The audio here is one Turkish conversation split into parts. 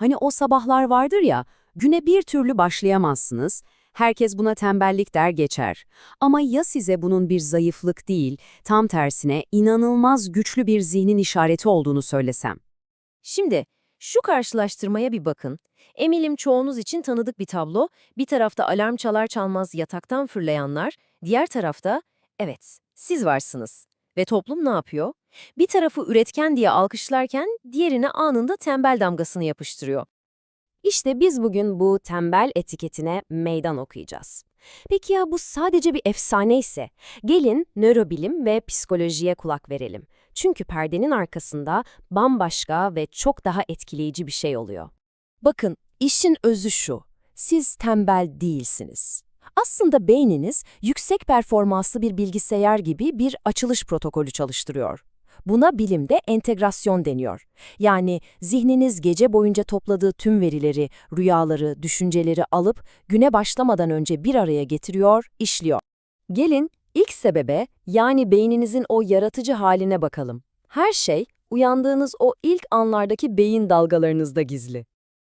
Hani o sabahlar vardır ya, güne bir türlü başlayamazsınız. Herkes buna tembellik der geçer. Ama ya size bunun bir zayıflık değil, tam tersine inanılmaz güçlü bir zihnin işareti olduğunu söylesem? Şimdi şu karşılaştırmaya bir bakın. Eminim çoğunuz için tanıdık bir tablo. Bir tarafta alarm çalar çalmaz yataktan fırlayanlar, diğer tarafta evet siz varsınız. Ve toplum ne yapıyor? Bir tarafı üretken diye alkışlarken diğerine anında tembel damgasını yapıştırıyor. İşte biz bugün bu tembel etiketine meydan okuyacağız. Peki ya bu sadece bir efsane ise? Gelin nörobilim ve psikolojiye kulak verelim. Çünkü perdenin arkasında bambaşka ve çok daha etkileyici bir şey oluyor. Bakın, işin özü şu. Siz tembel değilsiniz. Aslında beyniniz yüksek performanslı bir bilgisayar gibi bir açılış protokolü çalıştırıyor. Buna bilimde entegrasyon deniyor. Yani zihniniz gece boyunca topladığı tüm verileri, rüyaları, düşünceleri alıp güne başlamadan önce bir araya getiriyor, işliyor. Gelin ilk sebebe yani beyninizin o yaratıcı haline bakalım. Her şey uyandığınız o ilk anlardaki beyin dalgalarınızda gizli.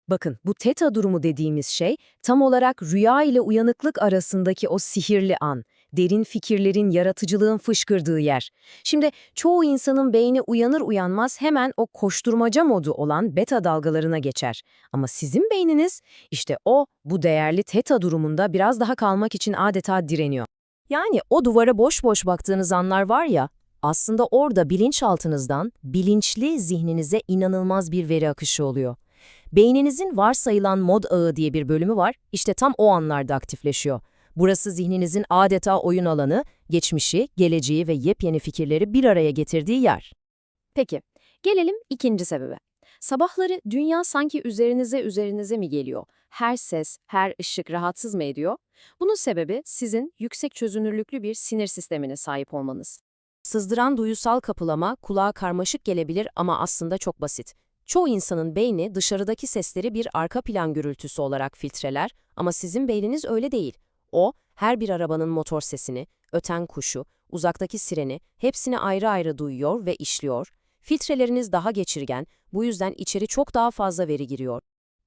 Bakın bu teta durumu dediğimiz şey tam olarak rüya ile uyanıklık arasındaki o sihirli an, derin fikirlerin, yaratıcılığın fışkırdığı yer. Şimdi çoğu insanın beyni uyanır uyanmaz hemen o koşturmaca modu olan beta dalgalarına geçer. Ama sizin beyniniz işte o bu değerli teta durumunda biraz daha kalmak için adeta direniyor. Yani o duvara boş boş baktığınız anlar var ya, aslında orada bilinçaltınızdan bilinçli zihninize inanılmaz bir veri akışı oluyor. Beyninizin varsayılan mod ağı diye bir bölümü var, işte tam o anlarda aktifleşiyor. Burası zihninizin adeta oyun alanı, geçmişi, geleceği ve yepyeni fikirleri bir araya getirdiği yer. Peki, gelelim ikinci sebebe. Sabahları dünya sanki üzerinize üzerinize mi geliyor? Her ses, her ışık rahatsız mı ediyor? Bunun sebebi sizin yüksek çözünürlüklü bir sinir sistemine sahip olmanız. Sızdıran duyusal kapılama kulağa karmaşık gelebilir ama aslında çok basit. Çoğu insanın beyni dışarıdaki sesleri bir arka plan gürültüsü olarak filtreler ama sizin beyniniz öyle değil. O, her bir arabanın motor sesini, öten kuşu, uzaktaki sireni hepsini ayrı ayrı duyuyor ve işliyor. Filtreleriniz daha geçirgen, bu yüzden içeri çok daha fazla veri giriyor.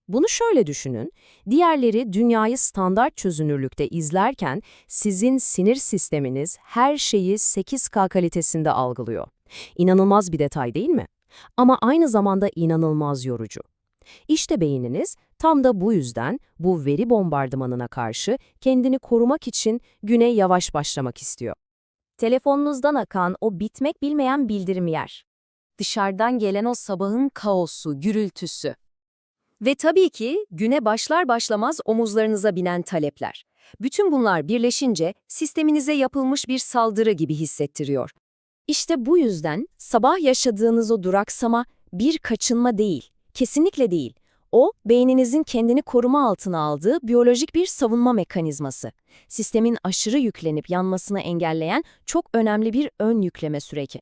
Bunu şöyle düşünün, diğerleri dünyayı standart çözünürlükte izlerken sizin sinir sisteminiz her şeyi 8K kalitesinde algılıyor. İnanılmaz bir detay değil mi? Ama aynı zamanda inanılmaz yorucu. İşte beyniniz tam da bu yüzden bu veri bombardımanına karşı kendini korumak için güne yavaş başlamak istiyor. Telefonunuzdan akan o bitmek bilmeyen bildirim yer. Dışarıdan gelen o sabahın kaosu, gürültüsü. Ve tabii ki güne başlar başlamaz omuzlarınıza binen talepler. Bütün bunlar birleşince sisteminize yapılmış bir saldırı gibi hissettiriyor. İşte bu yüzden sabah yaşadığınız o duraksama bir kaçınma değil, kesinlikle değil. O, beyninizin kendini koruma altına aldığı biyolojik bir savunma mekanizması. Sistemin aşırı yüklenip yanmasını engelleyen çok önemli bir ön yükleme süreci.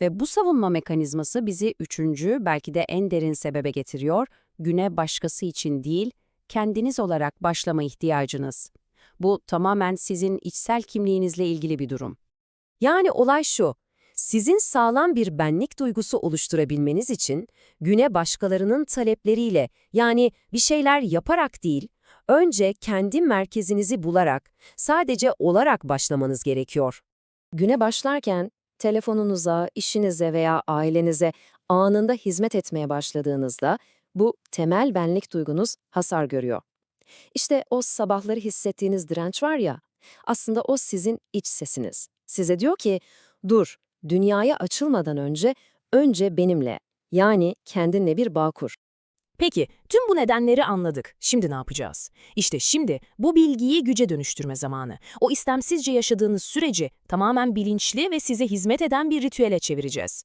Ve bu savunma mekanizması bizi üçüncü, belki de en derin sebebe getiriyor, güne başkası için değil, kendiniz olarak başlama ihtiyacınız. Bu tamamen sizin içsel kimliğinizle ilgili bir durum. Yani olay şu, sizin sağlam bir benlik duygusu oluşturabilmeniz için güne başkalarının talepleriyle yani bir şeyler yaparak değil, önce kendi merkezinizi bularak, sadece olarak başlamanız gerekiyor. Güne başlarken telefonunuza, işinize veya ailenize anında hizmet etmeye başladığınızda bu temel benlik duygunuz hasar görüyor. İşte o sabahları hissettiğiniz direnç var ya, aslında o sizin iç sesiniz. Size diyor ki, dur, dünyaya açılmadan önce, önce benimle, yani kendinle bir bağ kur. Peki, tüm bu nedenleri anladık. Şimdi ne yapacağız? İşte şimdi bu bilgiyi güce dönüştürme zamanı. O istemsizce yaşadığınız süreci tamamen bilinçli ve size hizmet eden bir ritüele çevireceğiz.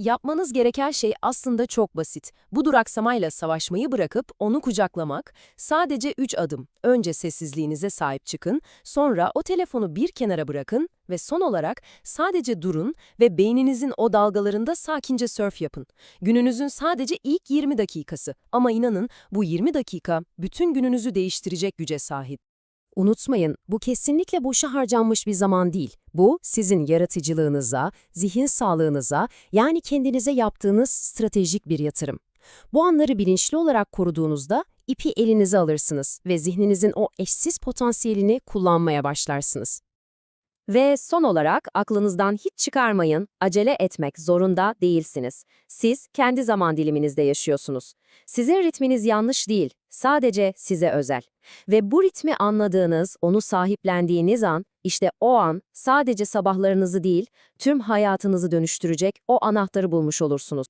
Yapmanız gereken şey aslında çok basit. Bu duraksamayla savaşmayı bırakıp onu kucaklamak. Sadece 3 adım. Önce sessizliğinize sahip çıkın, sonra o telefonu bir kenara bırakın ve son olarak sadece durun ve beyninizin o dalgalarında sakince surf yapın. Gününüzün sadece ilk 20 dakikası ama inanın bu 20 dakika bütün gününüzü değiştirecek güce sahip. Unutmayın, bu kesinlikle boşa harcanmış bir zaman değil. Bu, sizin yaratıcılığınıza, zihin sağlığınıza, yani kendinize yaptığınız stratejik bir yatırım. Bu anları bilinçli olarak koruduğunuzda ipi elinize alırsınız ve zihninizin o eşsiz potansiyelini kullanmaya başlarsınız. Ve son olarak aklınızdan hiç çıkarmayın, acele etmek zorunda değilsiniz. Siz kendi zaman diliminizde yaşıyorsunuz. Sizin ritminiz yanlış değil, sadece size özel. Ve bu ritmi anladığınız, onu sahiplendiğiniz an, işte o an sadece sabahlarınızı değil, tüm hayatınızı dönüştürecek o anahtarı bulmuş olursunuz.